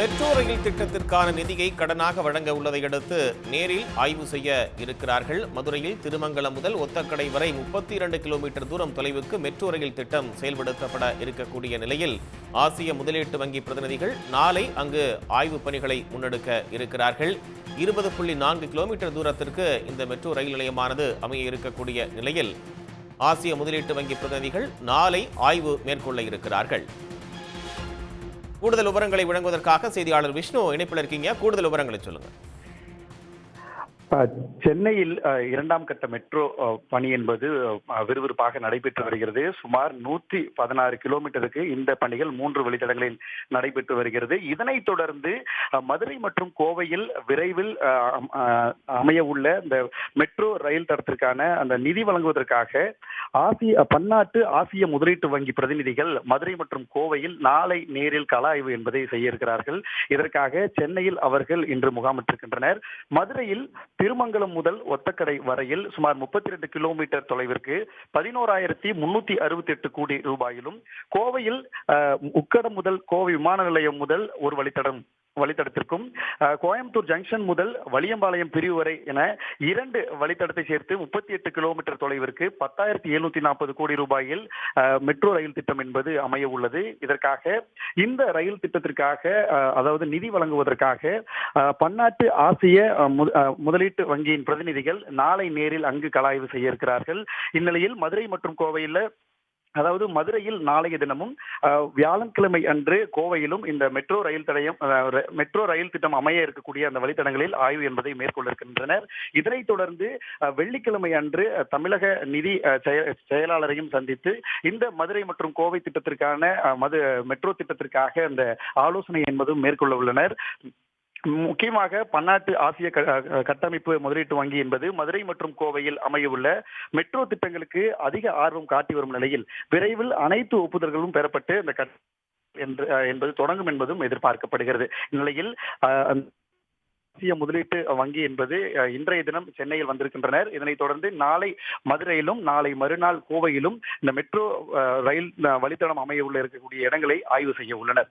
Metro rail திட்டத்திற்கான நிதியை கடனாக வழங்க உள்ளதை அடுத்து நேரில் ஆய்வு செய்ய இருக்கிறார்கள். மதுரையில் திருமங்கலம் முதல் ஒத்தக்கடை வரை முப்பத்தி இரண்டு கிலோமீட்டர் தூரம் தொலைவுக்கு மெட்ரோ ரயில் திட்டம் செயல்படுத்தப்பட இருக்கக்கூடிய நிலையில் ஆசிய முதலீட்டு வங்கி பிரதிநிதிகள் நாளை அங்கு ஆய்வுப் பணிகளை முன்னெடுக்க இருக்கிறார்கள். இருபது புள்ளி நான்கு கிலோமீட்டர் தூரத்திற்கு இந்த மெட்ரோ ரயில் நிலையமானது அமைய இருக்கக்கூடிய நிலையில் ஆசிய முதலீட்டு வங்கி பிரதிநிதிகள் நாளை ஆய்வு மேற்கொள்ள இருக்கிறார்கள். கூடுதல் விவரங்களை வழங்குவதற்காக செய்தியாளர் விஷ்ணு இணைப்பில் இருக்கீங்க. கூடுதல் விவரங்களை சொல்லுங்கள் சென்னையில் இரண்டாம் கட்ட மெட்ரோ பணி என்பது விறுவிறுப்பாக நடைபெற்று வருகிறது. சுமார் நூற்றி பதினாறு கிலோமீட்டருக்கு இந்த பணிகள் மூன்று வழித்தடங்களில் நடைபெற்று வருகிறது. இதனைத் தொடர்ந்து மதுரை மற்றும் கோவையில் விரைவில் அமைய உள்ள இந்த மெட்ரோ ரயில் தடத்திற்கான அந்த நிதி வழங்குவதற்காக ஆசிய பன்னாட்டு ஆசிய முதலீட்டு வங்கி பிரதிநிதிகள் மதுரை மற்றும் கோவையில் நாளை நேரில் கள ஆய்வு என்பதை செய்ய இருக்கிறார்கள். இதற்காக சென்னையில் அவர்கள் இன்று முகாமிட்டிருக்கின்றனர். மதுரையில் திருமங்கலம் முதல் ஒத்தக்கடை வரையில் சுமார் முப்பத்தி ரெண்டு கிலோமீட்டர் தொலைவிற்கு பதினோராயிரத்தி முன்னூத்தி அறுபத்தி எட்டு கோடி ரூபாயிலும் கோவையில் உக்கடம் முதல் கோவை விமான நிலையம் முதல் ஒரு வழித்தடம் வழித்தடத்திற்கும் கோயம்புத்தூர் ஜங்ஷன் முதல் வலியம்பாளையம் பிரிவு வரை என இரண்டு வழித்தடத்தை சேர்த்து முப்பத்தி எட்டு கிலோமீட்டர் தொலைவிற்கு பத்தாயிரத்தி எழுநூத்தி நாற்பது கோடி ரூபாயில் அஹ், மெட்ரோ ரயில் திட்டம் என்பது அமைய உள்ளது. இதற்காக இந்த ரயில் திட்டத்திற்காக அஹ், அதாவது நிதி வழங்குவதற்காக பன்னாட்டு ஆசிய முதலீட்டு வங்கியின் பிரதிநிதிகள் நாளை நேரில் அங்கு கலாய்வு செய்ய இருக்கிறார்கள். இந்நிலையில் மதுரை மற்றும் கோவையில் அதாவது மதுரையில் நாளைய தினமும் வியாழக்கிழமை அன்று கோவையிலும் இந்த மெட்ரோ ரயில் தடையம் அஹ், மெட்ரோ ரயில் திட்டம் அமைய இருக்கக்கூடிய அந்த வழித்தடங்களில் ஆய்வு என்பதை மேற்கொள்ள இருக்கின்றனர். இதனைத் தொடர்ந்து அஹ், வெள்ளிக்கிழமை அன்று தமிழக நிதி அஹ், செய- செயலாளரையும் சந்தித்து இந்த மதுரை மற்றும் கோவை திட்டத்திற்கான மது மெட்ரோ திட்டத்திற்காக அந்த ஆலோசனை என்பதும் மேற்கொள்ள உள்ளனர். முக்கியமாக பன்னாட்டு ஆசிய கட்டமைப்பு முதலீட்டு வங்கி என்பது மதுரை மற்றும் கோவையில் அமையவுள்ள மெட்ரோ திட்டங்களுக்கு அதிக ஆர்வம் காட்டி வரும் நிலையில் விரைவில் அனைத்து ஒப்புதல்களும் பெறப்பட்டு இந்த என்று என்பது தொடங்கும் என்பதும் எதிர்பார்க்கப்படுகிறது. இந்நிலையில் ஆசிய முதலீட்டு வங்கி என்பது இன்றைய தினம் சென்னையில் வந்திருக்கின்றனர். இதனைத் தொடர்ந்து நாளை மதுரையிலும் நாளை மறுநாள் கோவையிலும் இந்த மெட்ரோ ரயில் வழித்தடம் அமைய உள்ள இருக்கக்கூடிய இடங்களை ஆய்வு செய்ய உள்ளனர்.